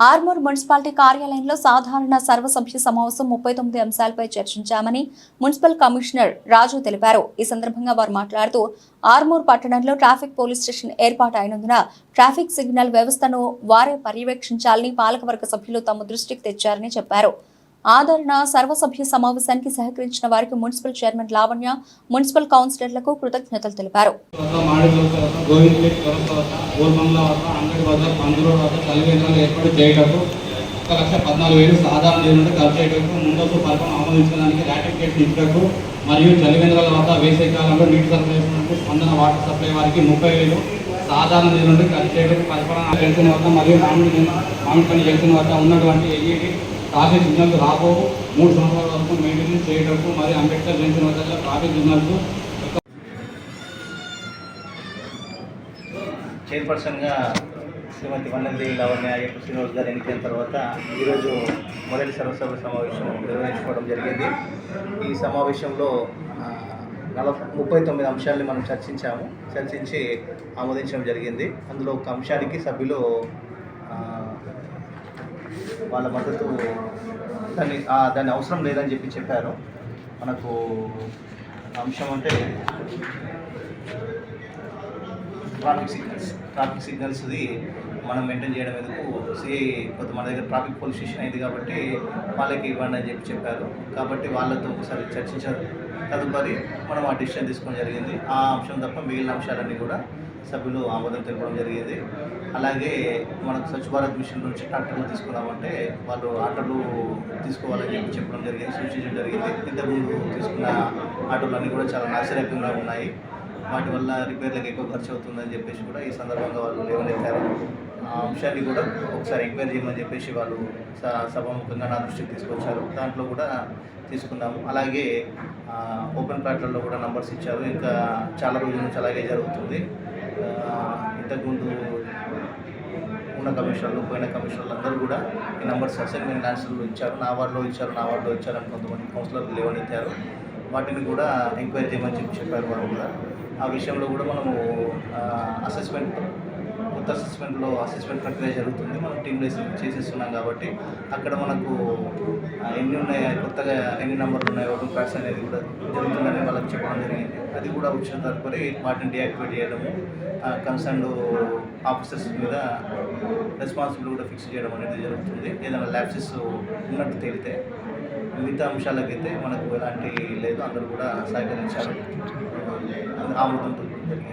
Armoor municipality కార్యాలయంలో సాధారణ సర్వసభ్య సమావేశం ముప్పై తొమ్మిది అంశాలపై చర్చించామని మున్సిపల్ కమిషనర్ రాజు తెలిపారు. ఈ సందర్భంగా వారు మాట్లాడుతూ ఆర్మూర్ పట్టణంలో ట్రాఫిక్ పోలీస్ స్టేషన్ ఏర్పాటు అయినందున ట్రాఫిక్ సిగ్నల్ వ్యవస్థను వారే పర్యవేక్షించాలని పాలకవర్గ సభ్యులు తమ దృష్టికి తెచ్చారని చెప్పారు. ఆదరణ సర్వసభ్య సమావేశానికి సహకరించిన వారికి మున్సిపల్ చైర్మన్ లావణ్య మున్సిపల్ కౌన్సిలర్లకు కృతజ్ఞతలు తెలిపారు. ఒక లక్ష పద్నాలుగు వేలు సాధారణ నిధులను ఖర్చు చేయటకు ముందస్తు పథకం ఆమోదించడానికి రాటిఫికేషన్ ఇచ్చటకు మరియు చలివేంద్రాల వద్ద వేసవి కాలంలో నీటి సప్లై స్పందన వాటర్ సప్లై వారికి ముప్పై వేలు సాధారణ నిధులను ఖర్చు చేయడానికి పరిపాలన చేసిన వద్ద మరియు మామిడి మామిడి పని చేసిన వద్ద ఉన్నటువంటి ఎల్ఈడి ట్రాఫిక్ సిగ్నల్స్ రాబో మూడు సంవత్సరాల వరకు మెయింటెనెన్స్ చేయడం మరియు అంబేద్కర్ జయంతి వద్ద ట్రాఫిక్ సిగ్నల్స్ చైర్పర్సన్గా శ్రీమతి వన్నెల్లి లవణ్య అయ్యప్ప శ్రీనివాస్ గారు ఎన్నికైన తర్వాత ఈరోజు మొదటి సర్వసభ సమావేశం నిర్వహించుకోవడం జరిగింది. ఈ సమావేశంలో నలభై ముప్పై తొమ్మిది అంశాలని మనం చర్చించాము. చర్చించి ఆమోదించడం జరిగింది. అందులో ఒక అంశానికి సభ్యులు వాళ్ళ మద్దతు దాన్ని దాన్ని దాని అవసరం లేదని చెప్పి చెప్పారు. మనకు అంశం అంటే ట్రాఫిక్ సిగ్నల్స్ ట్రాఫిక్ సిగ్నల్స్ది మనం మెయింటైన్ చేయడం ఎందుకు? సిఐ కొంత మన దగ్గర ట్రాఫిక్ పోలీస్ స్టేషన్ అయింది కాబట్టి వాళ్ళకి ఇవ్వండి అని చెప్పి చెప్పారు. కాబట్టి వాళ్ళతో ఒకసారి చర్చించారు. తదుపరి మనం ఆ డిసిషన్ తీసుకోవడం జరిగింది. ఆ అంశం తప్ప మిగిలిన అంశాలన్నీ కూడా సభ్యులు ఆమోదం తెలపడం జరిగింది. అలాగే మనకు స్వచ్ఛ భారత్ మిషన్ నుంచి ట్రాక్టర్లు తీసుకున్నామంటే వాళ్ళు ఆటోలు తీసుకోవాలని చెప్పి చెప్పడం జరిగింది సూచించడం జరిగింది. ఇంతకుముందు తీసుకున్న ఆటోలన్నీ కూడా చాలా నాశరకంగా ఉన్నాయి. వాటి వల్ల రిపేర్లకు ఎక్కువ ఖర్చు అవుతుందని చెప్పేసి కూడా ఈ సందర్భంగా వాళ్ళు లేవనెత్తారు ఆ అంశాన్ని కూడా ఒకసారి ఎంక్వైరీ చేయమని చెప్పేసి వాళ్ళు సభాముఖంగా నా దృష్టికి తీసుకొచ్చారు. దాంట్లో కూడా తీసుకున్నాము. అలాగే ఓపెన్ ప్లాట్లలో కూడా నంబర్స్ ఇచ్చారు. ఇంకా చాలా రోజుల నుంచి అలాగే జరుగుతుంది. ఇంతకుముందు ఉన్న కమిషనర్లు పోయిన కమిషనర్లు అందరూ కూడా ఈ నంబర్స్ అసైన్మెంట్ ఆన్సర్లు ఇచ్చారు. నా వార్డులో ఇచ్చారు నా వార్డులో ఇచ్చారని కొంతమంది కౌన్సిలర్లు లేవనెత్తారు. వాటిని కూడా ఎంక్వైరీ చేయమని చెప్పి చెప్పారు వాళ్ళు కూడా. ఆ విషయంలో కూడా మనము అసెస్మెంట్ కొత్త అసెస్మెంట్లో అసెస్మెంట్ ప్రక్రియ జరుగుతుంది. మనం టీమ్ వేసి చేసేస్తున్నాం కాబట్టి అక్కడ మనకు ఎన్ని ఉన్నాయి కొత్తగా ఎన్ని నెంబర్లు ఉన్నాయి ఓపెన్ ప్యాడ్స్ అనేది కూడా జరుగుతుందని వాళ్ళకి చెప్పడం జరిగింది. అది కూడా వచ్చిన తదుపరి వాటిని డియాక్టివేట్ చేయడము కన్సర్న్ ఆఫీసర్స్ మీద రెస్పాన్సిబిలిటీ కూడా ఫిక్స్ చేయడం అనేది జరుగుతుంది. ఏదైనా ల్యాబ్సెస్ ఉన్నట్టు తేలితే మిగతా అయితే మనకు ఎలాంటి లేదు. అందరూ కూడా సహకరించారు. ఆమోదంతో జరిగింది.